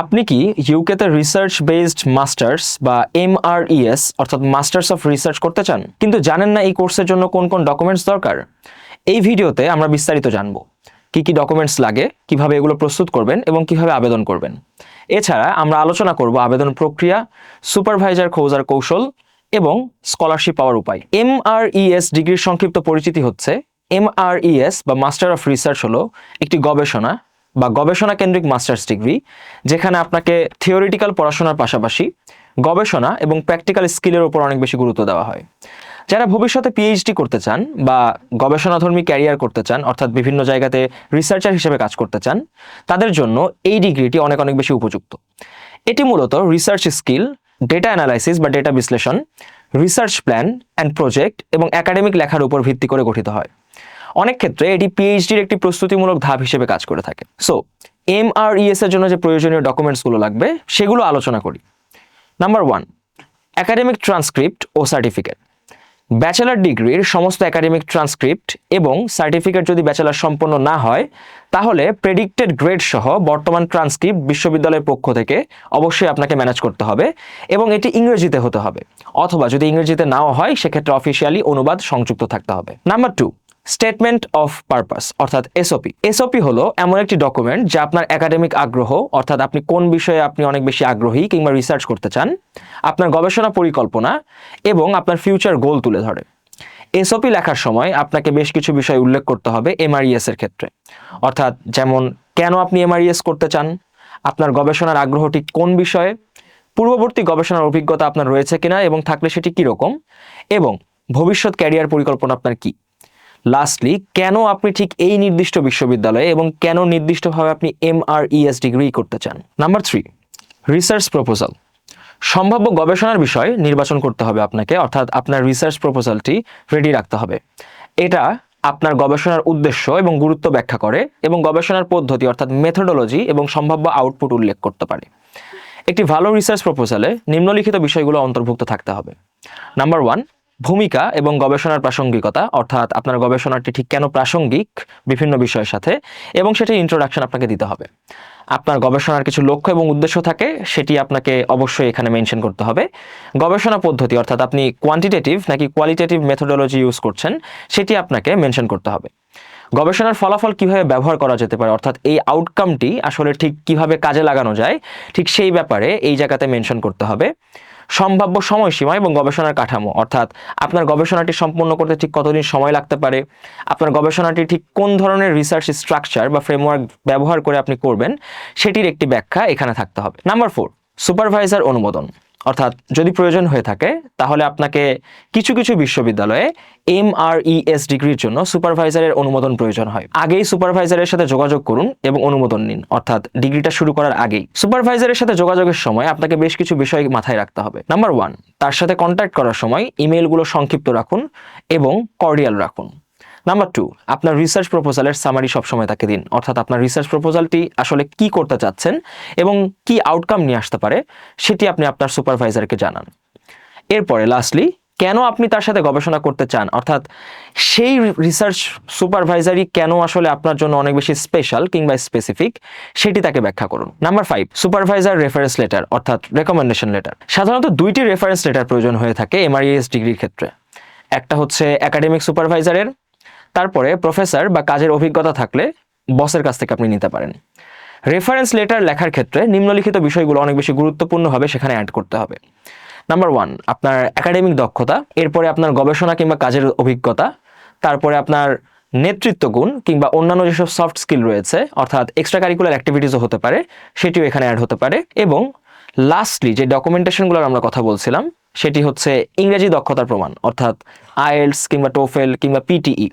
আপনি কি ইউকেতে রিসার্চ বেসড মাস্টার্স বা এমআরইএস অর্থাৎ মাস্টার্স অফ রিসার্চ করতে চান? কিন্তু জানেন না এই কোর্সের জন্য কোন কোন ডকুমেন্টস দরকার? এই ভিডিওতে আমরা বিস্তারিত জানব। কি কি ডকুমেন্টস লাগে, কীভাবে এগুলো প্রস্তুত করবেন এবং কীভাবে আবেদন করবেন। এছাড়া আমরা আলোচনা করব আবেদন প্রক্রিয়া সুপারভাইজার খোঁজার কৌশল এবং স্কলারশিপ পাওয়ার উপায়। এমআরইএস ডিগ্রির সংক্ষিপ্ত পরিচিতি হচ্ছে এমআরইএস বা মাস্টার অফ রিসার্চ হলো একটি গবেষণা বা গবেষণা কেন্দ্রিক মাস্টার্স ডিগ্রি, যেখানে আপনাকে থিওরিটিক্যাল পড়াশোনার পাশাপাশি গবেষণা এবং প্র্যাকটিক্যাল স্কিলের উপর অনেক বেশি গুরুত্ব দেওয়া হয়। যারা ভবিষ্যতে পিএইচডি করতে চান বা গবেষণাধর্মী ক্যারিয়ার করতে চান, অর্থাৎ বিভিন্ন জায়গাতে রিসার্চার হিসেবে কাজ করতে চান, তাদের জন্য এই ডিগ্রিটি অনেক অনেক বেশি উপযুক্ত। এটি মূলত রিসার্চ স্কিল ডেটা অ্যানালাইসিস বা ডেটা বিশ্লেষণ রিসার্চ প্ল্যান অ্যান্ড প্রজেক্ট এবং একাডেমিক লেখার উপর ভিত্তি করে গঠিত হয়। অনেক ক্ষেত্রে এটি পিএইচডির একটি প্রস্তুতিমূলক ধাপ হিসেবে কাজ করে থাকে। সো এম আর এর জন্য যে প্রয়োজনীয় ডকুমেন্টসগুলো লাগবে, সেগুলো আলোচনা করি। নাম্বার ওয়ান একাডেমিক ট্রান্সক্রিপ্ট ও সার্টিফিকেট ব্যাচেলার ডিগ্রির সমস্ত একাডেমিক ট্রান্সক্রিপ্ট এবং সার্টিফিকেট যদি ব্যাচেলার সম্পন্ন না হয়, তাহলে প্রেডিক্টেড গ্রেড সহ বর্তমান ট্রান্সক্রিপ্ট বিশ্ববিদ্যালয়ের পক্ষ থেকে অবশ্যই আপনাকে ম্যানেজ করতে হবে এবং এটি ইংরেজিতে হতে হবে। অথবা যদি ইংরেজিতে নাও হয়, সেক্ষেত্রে অফিসিয়ালি অনুবাদ সংযুক্ত থাকতে হবে। Number two statement of purpose অর্থাৎ এসওপি এসওপি হলো এমন একটি ডকুমেন্ট যা আপনার একাডেমিক আগ্রহ, অর্থাৎ আপনি কোন বিষয়ে আপনি অনেক বেশি আগ্রহী কিংবা রিসার্চ করতে চান, আপনার গবেষণা পরিকল্পনা এবং আপনার ফিউচার গোল তুলে ধরে। এসওপি লেখার সময় আপনাকে বেশ কিছু বিষয় উল্লেখ করতে হবে এমআরইএস এর ক্ষেত্রে। অর্থাৎ যেমন, কেন আপনি এমআরইএস করতে চান? আপনার গবেষণার আগ্রহটি কোন বিষয়ে? পূর্ববর্তী গবেষণার অভিজ্ঞতা আপনার রয়েছে কিনা এবং থাকলে সেটি কীরকম? এবং ভবিষ্যৎ ক্যারিয়ার পরিকল্পনা আপনার কী? লাস্টলি কেন আপনি ঠিক এই নির্দিষ্ট বিশ্ববিদ্যালয়ে এবং কেন নির্দিষ্টভাবে আপনি এমআরইএস ডিগ্রি করতে চান? নাম্বার থ্রি রিসার্চ প্রপোজাল সম্ভাব্য গবেষণার বিষয় নির্বাচন করতে হবে আপনাকে, অর্থাৎ আপনার রিসার্চ প্রপোজালটি রেডি রাখতে হবে। এটা আপনার গবেষণার উদ্দেশ্য এবং গুরুত্ব ব্যাখ্যা করে এবং গবেষণার পদ্ধতি, অর্থাৎ মেথোডোলজি এবং সম্ভাব্য আউটপুট উল্লেখ করতে পারে। একটি ভালো রিসার্চ প্রপোজালে নিম্নলিখিত বিষয়গুলো অন্তর্ভুক্ত থাকতে হবে। নাম্বার ওয়ান ভূমিকা এবং গবেষণার প্রাসঙ্গিকতা, অর্থাৎ আপনার গবেষণাটি ঠিক কেন প্রাসঙ্গিক বিভিন্ন বিষয়ের সাথে, এবং সেটি ইন্ট্রোডাকশন আপনাকে দিতে হবে। আপনার গবেষণার কিছু লক্ষ্য এবং উদ্দেশ্য থাকে, সেটি আপনাকে অবশ্যই এখানে মেনশন করতে হবে। গবেষণা পদ্ধতি, অর্থাৎ আপনি কোয়ান্টিটেটিভ নাকি কোয়ালিটেটিভ মেথোডোলজি ইউজ করছেন, সেটি আপনাকে মেনশন করতে হবে। গবেষণার ফলাফল কীভাবে ব্যবহার করা যেতে পারে, অর্থাৎ এই আউটকামটি আসলে ঠিক কীভাবে কাজে লাগানো যায়, ঠিক সেই ব্যাপারে এই জায়গাতে মেনশন করতে হবে। সম্ভাব্য সময়সীমা এবং গবেষণার কাঠামো। অর্থাৎ আপনার গবেষণাটি সম্পূর্ণ করতে ঠিক কতদিন সময় লাগতে পারে, আপনার গবেষণাটি ঠিক কোন ধরনের রিসার্চ স্ট্রাকচার বা ফ্রেমওয়ার্ক ব্যবহার করে আপনি করবেন, সেটির একটি ব্যাখ্যা এখানে থাকতে হবে। নাম্বার ফোর সুপারভাইজার অনুমোদন। অর্থাৎ যদি প্রয়োজন হয়ে থাকে, তাহলে আপনাকে কিছু কিছু বিশ্ববিদ্যালয়ে এম আর ইএস ডিগ্রির জন্য সুপারভাইজারের অনুমোদন প্রয়োজন হয়। আগেই সুপারভাইজারের সাথে যোগাযোগ করুন এবং অনুমোদন নিন। অর্থাৎ ডিগ্রিটা শুরু করার আগেই। সুপারভাইজারের সাথে যোগাযোগের সময় আপনাকে বেশ কিছু বিষয় মাথায় রাখতে হবে। নাম্বার ওয়ান, তার সাথে কন্ট্যাক্ট করার সময় ইমেলগুলো সংক্ষিপ্ত রাখুন এবং কর্ডিয়াল রাখুন। নাম্বার টু আপনার রিসার্চ প্রপোজালের সামারি সবসময় তাকে দিন। অর্থাৎ আপনার রিসার্চ প্রপোজালটি আসলে কি করতে চাচ্ছেন এবং কি আউটকাম নিয়ে আসতে পারে, সেটি আপনি আপনার সুপারভাইজারকে জানান। এরপরে লাস্টলি কেন আপনি তার সাথে গবেষণা করতে চান? অর্থাৎ সেই রিসার্চ সুপারভাইজারই কেন আসলে আপনার জন্য অনেক বেশি স্পেশাল কিংবা স্পেসিফিক সেটি তাকে ব্যাখ্যা করুন। Number five supervisor reference letter অর্থাৎ রেকমেন্ডেশন লেটার সাধারণত দুইটি রেফারেন্স লেটার প্রয়োজন হয়ে থাকে এমআরইএস ডিগ্রির ক্ষেত্রে। একটা হচ্ছে একাডেমিক সুপারভাইজারের তারপরে প্রফেসর বা কাজের অভিজ্ঞতা থাকলে বসের কাছ থেকে আপনি নিতে পারেন। রেফারেন্স লেটার লেখার ক্ষেত্রে নিম্নলিখিত বিষয়গুলো অনেক বেশি গুরুত্বপূর্ণ হবে, সেখানে অ্যাড করতে হবে। নাম্বার ওয়ান আপনার একাডেমিক দক্ষতা, এরপরে আপনার গবেষণা কিংবা কাজের অভিজ্ঞতা, তারপরে আপনার নেতৃত্ব গুণ কিংবা অন্যান্য যেসব সফট স্কিল রয়েছে, অর্থাৎ এক্সট্রা কারিকুলার অ্যাক্টিভিটিসও হতে পারে, সেটিও এখানে অ্যাড হতে পারে। এবং লাস্টলি যে ডকুমেন্টেশনগুলোর আমরা কথা বলছিলাম, সেটি হচ্ছে ইংরেজি দক্ষতার প্রমাণ, অর্থাৎ আইএলস কিংবা টোফেল কিংবা পিটিই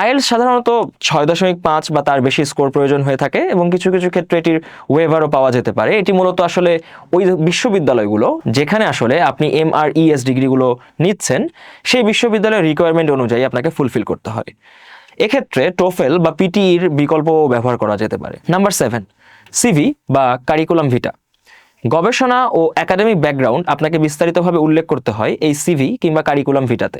আইএলস সাধারণত ছয় দশমিক পাঁচ বা তার বেশি স্কোর প্রয়োজন হয়ে থাকে এবং কিছু কিছু ক্ষেত্রে এটির ওয়েভারও পাওয়া যেতে পারে। এটি মূলত আসলে ওই বিশ্ববিদ্যালয়গুলো যেখানে আসলে আপনি এম আর ইএস ডিগ্রিগুলো নিচ্ছেন, সেই বিশ্ববিদ্যালয়ের রিকোয়ারমেন্ট অনুযায়ী আপনাকে ফুলফিল করতে হয়। এক্ষেত্রে টোফেল বা পিটিইর বিকল্প ব্যবহার করা যেতে পারে। নাম্বার সেভেন সিভি বা কারিকুলাম ভিটা গবেষণা ও একাডেমিক ব্যাকগ্রাউন্ড আপনাকে বিস্তারিতভাবে উল্লেখ করতে হয় এই সিভি কিংবা কারিকুলাম ভিটাতে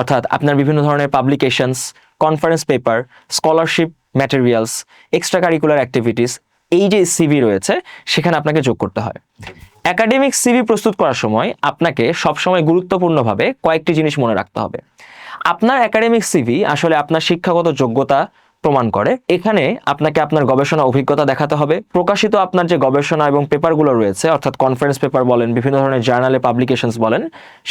অর্থাৎ আপনার বিভিন্ন ধরনের publications conference paper scholarship materials extra curricular activities এই যে সিভি রয়েছে, সেখানে আপনাকে যোগ করতে হয়। একাডেমিক সিভি প্রস্তুত করার সময় আপনাকে সবসময় গুরুত্বপূর্ণভাবে কয়েকটি জিনিস মনে রাখতে হবে। আপনার একাডেমিক সিভি আসলে আপনার শিক্ষাগত যোগ্যতা প্রমাণ করে। এখানে আপনাকে আপনার গবেষণা অভিজ্ঞতা দেখাতে হবে। প্রকাশিত আপনার যে গবেষণা এবং পেপারগুলো রয়েছে, অর্থাৎ কনফারেন্স পেপার বলেন, বিভিন্ন ধরনের জার্নালে পাবলিকেশনস বলেন,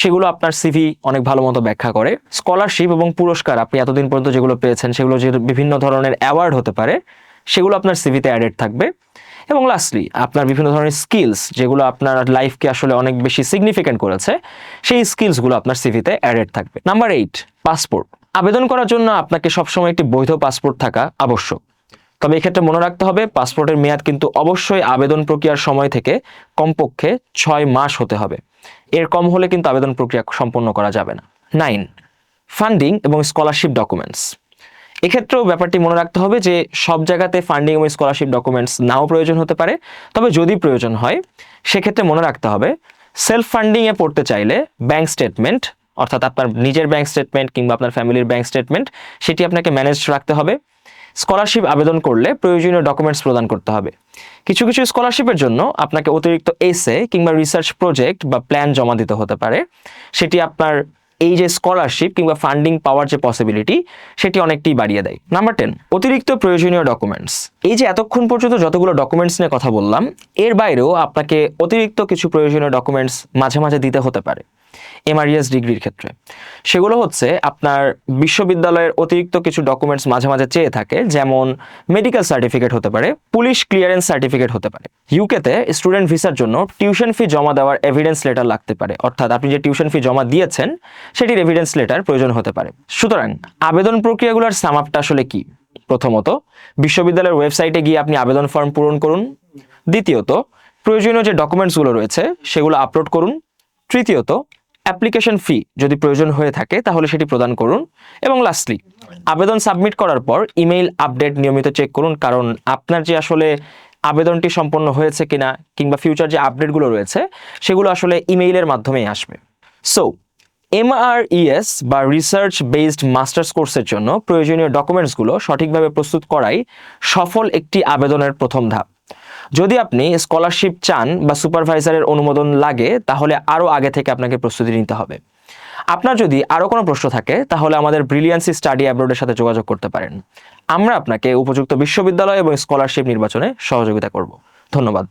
সেগুলো আপনার সিভি অনেক ভালো মতো ব্যাখ্যা করে। স্কলারশিপ এবং পুরস্কার আপনি এতদিন পর্যন্ত যেগুলো পেয়েছেন, সেগুলো যে বিভিন্ন ধরনের অ্যাওয়ার্ড হতে পারে, সেগুলো আপনার সিভিতে অ্যাডেড থাকবে। এবং লাস্টলি আপনার বিভিন্ন ধরনের স্কিলস যেগুলো আপনার লাইফকে আসলে অনেক বেশি সিগনিফিকেন্ট করেছে, সেই স্কিলসগুলো আপনার সিভিতে অ্যাডেড থাকবে। নাম্বার এইট পাসপোর্ট আবেদন করার জন্য আপনাকে সবসময় একটি বৈধ পাসপোর্ট থাকা আবশ্যক। তবে এক্ষেত্রে মনে রাখতে হবে, পাসপোর্টের মেয়াদ কিন্তু অবশ্যই আবেদন প্রক্রিয়ার সময় থেকে কমপক্ষে ছয় মাস হতে হবে। এর কম হলে কিন্তু আবেদন প্রক্রিয়া সম্পন্ন করা যাবে না। নাইন, ফান্ডিং এবং স্কলারশিপ ডকুমেন্টস। এক্ষেত্রেও ব্যাপারটি মনে রাখতে হবে যে, সব জায়গাতে ফান্ডিং এবং স্কলারশিপ ডকুমেন্টস নাও প্রয়োজন হতে পারে। তবে যদি প্রয়োজন হয়, সেক্ষেত্রে মনে রাখতে হবে, সেলফ ফান্ডিংয়ে পড়তে চাইলে ব্যাংক স্টেটমেন্ট অর্থাৎ আপনার নিজের ব্যাংক স্টেটমেন্ট কিংবা আপনার ফ্যামিলির ব্যাংক স্টেটমেন্ট সেটি আপনাকে ম্যানেজ রাখতে হবে। স্কলারশিপ আবেদন করলে প্রয়োজনীয় ডকুমেন্টস প্রদান করতে হবে। কিছু কিছু স্কলারশিপের জন্য আপনাকে অতিরিক্ত এসে কিংবা রিসার্চ প্রজেক্ট বা প্ল্যান জমা দিতে হতে পারে। সেটি আপনার এই যে স্কলারশিপ কিংবা ফান্ডিং পাওয়ার যে পসিবিলিটি সেটি অনেকটাই বাড়িয়ে দেয়। নাম্বার টেন অতিরিক্ত প্রয়োজনীয় ডকুমেন্টস এই যে এতক্ষণ পর্যন্ত যতগুলো ডকুমেন্টস নিয়ে কথা বললাম, এর বাইরেও আপনাকে অতিরিক্ত কিছু প্রয়োজনীয় ডকুমেন্টস মাঝে মাঝে দিতে হতে পারে। এমআরইএস ডিগ্রির ক্ষেত্রে। সেগুলো হচ্ছে আপনার বিশ্ববিদ্যালয়ের অতিরিক্ত কিছু ডকুমেন্টস মাঝে মাঝে চেয়ে থাকে, যেমন মেডিকেল সার্টিফিকেট হতে পারে পুলিশ ক্লিয়ারেন্স সার্টিফিকেট হতে পারে। ইউকেতে স্টুডেন্ট ভিসার জন্য টিউশন ফি জমা দেওয়ার এভিডেন্স লেটার লাগতে পারে। অর্থাৎ আপনি যে টিউশন ফি জমা দিয়েছেন, সেটির এভিডেন্স লেটার প্রয়োজন হতে পারে। সুতরাং আবেদন প্রক্রিয়াগুলোর সামাপটা আসলে কি? প্রথমত, বিশ্ববিদ্যালয়ের ওয়েবসাইটে গিয়ে আপনি আবেদন ফর্ম পূরণ করুন। দ্বিতীয়ত, প্রয়োজনীয় যে ডকুমেন্টসগুলো রয়েছে, সেগুলো আপলোড করুন। তৃতীয়ত অ্যাপ্লিকেশন ফি যদি প্রয়োজন হয়ে থাকে, তাহলে সেটি প্রদান করুন। এবং লাস্টলি আবেদন সাবমিট করার পর ইমেইল আপডেট নিয়মিত চেক করুন, কারণ আপনার যে আসলে আবেদনটি সম্পন্ন হয়েছে কিনা, কিংবা ফিউচার যে আপডেটগুলো রয়েছে, সেগুলো আসলে ইমেইলের মাধ্যমেই আসবে। সো এমআরইএস বা রিসার্চ বেসড মাস্টার্স কোর্সের জন্য প্রয়োজনীয় ডকুমেন্টসগুলো সঠিকভাবে প্রস্তুত করাই সফল একটি আবেদনের প্রথম ধাপ। যদি আপনি স্কলারশিপ চান বা সুপারভাইজারের অনুমোদন লাগে, তাহলে আরও আগে থেকে আপনাকে প্রস্তুতি নিতে হবে। আপনার যদি আরও কোনো প্রশ্ন থাকে, তাহলে আমাদের ব্রিলিয়ান্সি স্টাডি অ্যাব্রোডের সাথে যোগাযোগ করতে পারেন। আমরা আপনাকে উপযুক্ত বিশ্ববিদ্যালয় এবং স্কলারশিপ নির্বাচনে সহযোগিতা করব। ধন্যবাদ।